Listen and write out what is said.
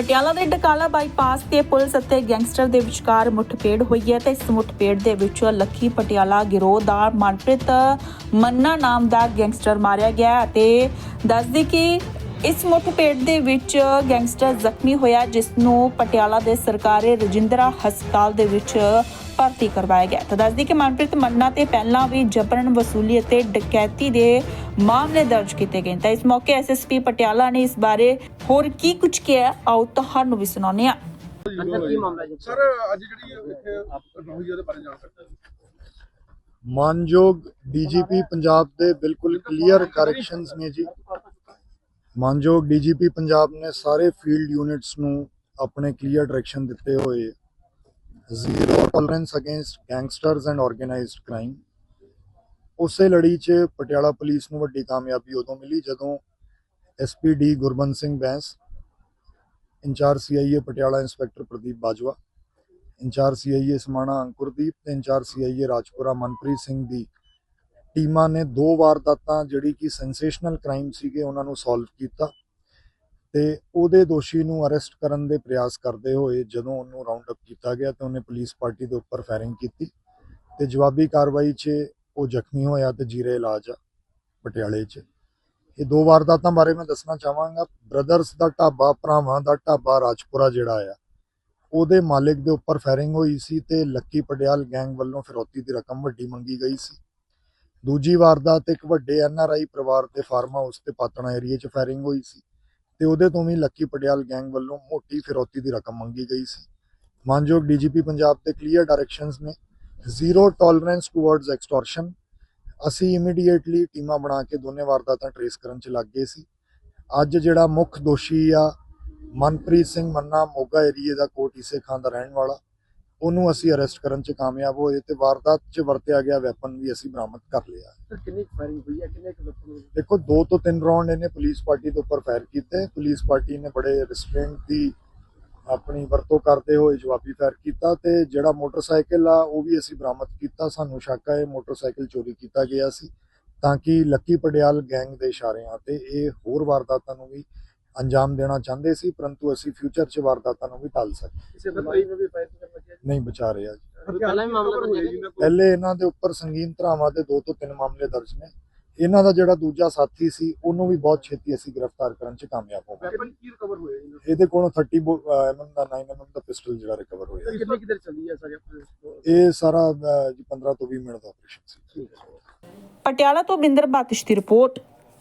ਪਟਿਆਲਾ ਦੇ ਡਕਾਲਾ ਬਾਈਪਾਸ ਤੇ ਪੁਲਿਸ ਅਤੇ ਗੈਂਗਸਟਰ ਦੇ ਵਿਚਕਾਰ ਮੁੱਠਭੇੜ ਹੋਈ ਹੈ ਤੇ ਇਸ ਮੁੱਠਭੇੜ ਦੇ ਵਿੱਚ ਲੱਖੀ ਪਟਿਆਲਾ ਗਿਰੋਹ ਦਾ ਮਨਪ੍ਰੀਤ ਮੰਨਾ ਨਾਮ ਦਾ ਗੈਂਗਸਟਰ ਮਾਰਿਆ ਗਿਆ ਅਤੇ ਦੱਸਦੀ ਕਿ ਇਸ ਮੁੱਠਭੇੜ ਦੇ ਵਿੱਚ ਗੈਂਗਸਟਰ ਜ਼ਖਮੀ ਹੋਇਆ ਜਿਸ ਨੂੰ ਪਟਿਆਲਾ ਦੇ ਸਰਕਾਰੀ ਰਜਿੰਦਰਾ ਹਸਪਤਾਲ ਦੇ ਵਿੱਚ ਭਰਤੀ ਕਰਵਾਇਆ ਗਿਆ। ਤਾਂ ਦੱਸਦੀ ਕਿ ਮਨਪ੍ਰੀਤ ਮੰਨਾ ਤੇ ਪਹਿਲਾਂ ਵੀ ਜਬਰਨ ਵਸੂਲੀ ਅਤੇ ਡਕੈਤੀ ਦੇ ਮਾਮਲੇ ਦਰਜ ਕੀਤੇ ਗਏ ਤਾਂ ਇਸ ਮੌਕੇ ਐਸਐਸਪੀ ਪਟਿਆਲਾ ਨੇ ਇਸ ਬਾਰੇ ਹੋਰ ਕੀ ਕੁਝ ਕਿਹਾ ਆਓ ਤੁਹਾਨੂੰ ਵੀ ਸੁਣਾਉਂਦੇ ਹਾਂ। ਅੰਦਰ ਕੀ ਮਾਮਲਾ ਜੀ? ਸਰ ਅੱਜ ਜਿਹੜੀ ਇੱਥੇ ਘਟਨਾ ਹੋਈ ਉਹਦੇ ਬਾਰੇ ਜਾਣ ਸਕਦੇ ਹਾਂ? ਮਾਨਯੋਗ ਡੀਜੀਪੀ ਪੰਜਾਬ ਦੇ ਬਿਲਕੁਲ ਕਲੀਅਰ ਕਰੈਕਸ਼ਨਸ ਨੇ ਜੀ। ਮਾਨਯੋਗ ਡੀਜੀਪੀ ਪੰਜਾਬ ਨੇ ਸਾਰੇ ਫੀਲਡ ਯੂਨਿਟਸ ਨੂੰ ਆਪਣੇ ਕਲੀਅਰ ਡਾਇਰੈਕਸ਼ਨ ਦਿੱਤੇ ਹੋਏ zero tolerance against gangsters and organised crime ਉਸੇ ਲੜੀ 'ਚ ਪਟਿਆਲਾ ਪੁਲਿਸ ਨੂੰ ਵੱਡੀ ਕਾਮਯਾਬੀ ਉਦੋਂ ਮਿਲੀ ਜਦੋਂ SPD Gurband Singh Bains, in charge CIA Patiala inspector Pradeep Bajwa, in charge CIA Samana Ankurdeep ਤੇ in charge CIA Rajpura Manpreet Singh ਦੀ ਟੀਮਾਂ ਨੇ ਦੋ ਵਾਰਦਾਤਾਂ ਜਿਹੜੀ ਕਿ ਸੈਂਸੇਸ਼ਨਲ ਕ੍ਰਾਈਮ ਸੀਗੇ ਉਹਨਾਂ ਨੂੰ ਸੋਲਵ ਕੀਤਾ ਤੇ ਉਹਦੇ ਦੋਸ਼ੀ ਨੂੰ ਅਰੈਸਟ ਕਰਨ ਦੇ ਪ੍ਰਯਾਸ ਕਰਦੇ ਹੋਏ ਜਦੋਂ ਉਹਨੂੰ ਰਾਉਂਡ ਅਪ ਕੀਤਾ ਗਿਆ ਤੇ ਉਹਨੇ ਪੁਲਿਸ ਪਾਰਟੀ ਦੇ ਉੱਪਰ ਫਾਇਰਿੰਗ ਕੀਤੀ ਤੇ ਜਵਾਬੀ ਕਾਰਵਾਈ 'ਚ ਉਹ ਜ਼ਖਮੀ ਹੋਇਆ ਤੇ ਜੀਰੇ ਇਲਾਜ ਆ ਪਟਿਆਲੇ 'ਚ। ਇਹ ਦੋ ਵਾਰਦਾਤਾਂ ਬਾਰੇ ਮੈਂ ਦੱਸਣਾ ਚਾਹਾਂਗਾ। ਬ੍ਰਦਰਸ ਦਾ ਢਾਬਾ, ਭਰਾਵਾਂ ਦਾ ਢਾਬਾ ਰਾਜਪੁਰਾ ਜਿਹੜਾ ਆ, ਉਹਦੇ ਮਾਲਕ ਦੇ ਉੱਪਰ ਫਾਇਰਿੰਗ ਹੋਈ ਸੀ ਤੇ ਲੱਕੀ ਪਟਿਆਲ ਗੈਂਗ ਵੱਲੋਂ ਫਿਰੌਤੀ ਦੀ ਰਕਮ ਵੱਡੀ ਮੰਗੀ ਗਈ ਸੀ। ਦੂਜੀ ਵਾਰਦਾਤ ਇੱਕ ਵੱਡੇ ਐਨਆਰਆਈ ਪਰਿਵਾਰ ਦੇ ਫਾਰਮ ਹਾਊਸ ਤੇ ਪਾਤਣਾ ਏਰੀਆ 'ਚ ਫਾਇਰਿੰਗ ਹੋਈ ਸੀ ਤੇ ਉਹਦੇ ਤੋਂ ਵੀ ਲੱਕੀ ਪਟਿਆਲ ਗੈਂਗ ਵੱਲੋਂ ਮੋਟੀ ਫਿਰੌਤੀ ਦੀ ਰਕਮ ਮੰਗੀ ਗਈ ਸੀ। ਮਾਨਯੋਗ ਡੀਜੀਪੀ ਪੰਜਾਬ 'ਤੇ ਕਲੀਅਰ ਡਾਇਰੈਕਸ਼ਨਸ ਨੇ ਜ਼ੀਰੋ ਟੋਲਰੈਂਸ ਟੁਵਰਡਸ ਐਕਸਟੋਰਸ਼ਨ, ਅਸੀਂ ਇਮੀਡੀਏਟਲੀ ਟੀਮਾਂ ਬਣਾ ਕੇ ਦੋਨੇ ਵਾਰਦਾਤਾਂ ਟਰੇਸ ਕਰਨ 'ਚ ਲੱਗ ਗਏ ਸੀ। ਅੱਜ ਜਿਹੜਾ ਮੁੱਖ ਦੋਸ਼ੀ ਆ ਮਨਪ੍ਰੀਤ ਸਿੰਘ ਮੰਨਾ ਮੋਗਾ ਏਰੀਏ ਦਾ ਕੋਟ ਇਸੇ ਖਾਨ ਦਾ ਰਹਿਣ ਵਾਲਾ ਉਹਨੂੰ ਅਸੀਂ ਅਰੈਸਟ ਕਰਨ 'ਚ ਕਾਮਯਾਬ ਹੋਏ ਤੇ ਵਾਰਦਾਤ 'ਚ ਵਰਤਿਆ ਗਿਆ ਵੈਪਨ ਵੀ ਅਸੀਂ ਬਰਾਮਦ ਕਰ ਲਿਆ। ਸਰ ਕਿੰਨੀ ਫਾਇਰਿੰਗ ਹੋਈ ਹੈ? ਕਿੰਨੇ ਕੁ ਲੋਕਾਂ ਨੂੰ ਦੇਖੋ ਦੋ ਤੋਂ ਤਿੰਨ ਰਾਉਂਡ ਇਹਨੇ ਪੁਲਿਸ ਪਾਰਟੀ ਦੇ ਉੱਪਰ ਫਾਇਰ ਕੀਤੇ। ਪੁਲਿਸ ਪਾਰਟੀ ਨੇ ਬੜੇ ਰਿਸਟ੍ਰੇਂਟ ਦੀ ਆਪਣੀ ਵਰਤੋਂ ਕਰਦੇ ਹੋਏ ਜਵਾਬੀ ਫਾਇਰ ਕੀਤਾ ਤੇ ਜਿਹੜਾ ਮੋਟਰਸਾਈਕਲ ਆ ਉਹ ਵੀ ਅਸੀਂ ਬਰਾਮਦ ਕੀਤਾ। ਸਾਨੂੰ ਸ਼ੱਕ ਹੈ ਮੋਟਰਸਾਈਕਲ ਚੋਰੀ ਕੀਤਾ ਗਿਆ ਸੀ। ਤਾਂ ਕਿ ਲੱਕੀ ਪੜਿਆਲ ਗੈਂਗ ਦੇ ਇਸ਼ਾਰਿਆਂ ਤੇ ਇਹ ਹੋਰ ਵਾਰਦਾਤਾਂ ਨੂੰ ਵੀ ਅੰਜਾਮ ਦੇਣਾ ਚਾਹੁੰਦੇ ਸੀ ਪਰੰਤੂ ਅਸੀਂ ਫਿਊਚਰ 'ਚ ਵਾਰਦਾਤਾਂ ਨੂੰ ਵੀ ਟਾਲ ਸਕਦੇ ਕਿਸੇ ਨਹੀਂ ਬਚਾ ਰਹੇ ਪਹਿਲਾਂ ਵੀ ਮਾਮਲਾ ਦਰਜ ਹੈ ਪਹਿਲੇ ਇਹਨਾਂ ਦੇ ਉੱਪਰ ਸੰਗੀਨ ਧਰਾਵਾਂ ਦੇ ਦੋ ਤੋਂ ਤਿੰਨ ਮਾਮਲੇ ਦਰਜ ਨੇ। ਇਹਨਾਂ ਦਾ ਜਿਹੜਾ ਦੂਜਾ ਸਾਥੀ ਸੀ ਉਹਨੂੰ ਵੀ ਬਹੁਤ ਛੇਤੀ ਅਸੀਂ ਗ੍ਰਿਫਤਾਰ ਕਰਨ 'ਚ ਕਾਮਯਾਬ ਹੋ ਗਏ। ਵੈਪਨ ਕੀ ਰਿਕਵਰ ਹੋਇਆ ਜੀ ਇਹਦੇ ਕੋਲੋਂ 30 ਐਮਐਮ ਦਾ 9 ਐਮਐਮ ਦਾ ਪਿਸਟਲ ਜਿਹੜਾ ਰਿਕਵਰ ਹੋਇਆ। ਸਰ ਕਿੰਨੀ ਕਿਦਰ ਚੱਲੀ ਹੈ ਸਾਰੇ ਇਹ ਸਾਰਾ ਅਹ, ਜੀ 15 ਤੋਂ 20 ਮਿੰਟ ਦਾ ਆਪਰੇਸ਼ਨ ਸੀ। ਪਟਿਆਲਾ ਤੋਂ ਬਿੰਦਰ ਬਾਤਿਸ਼ ਦੀ ਰਿਪੋਰਟ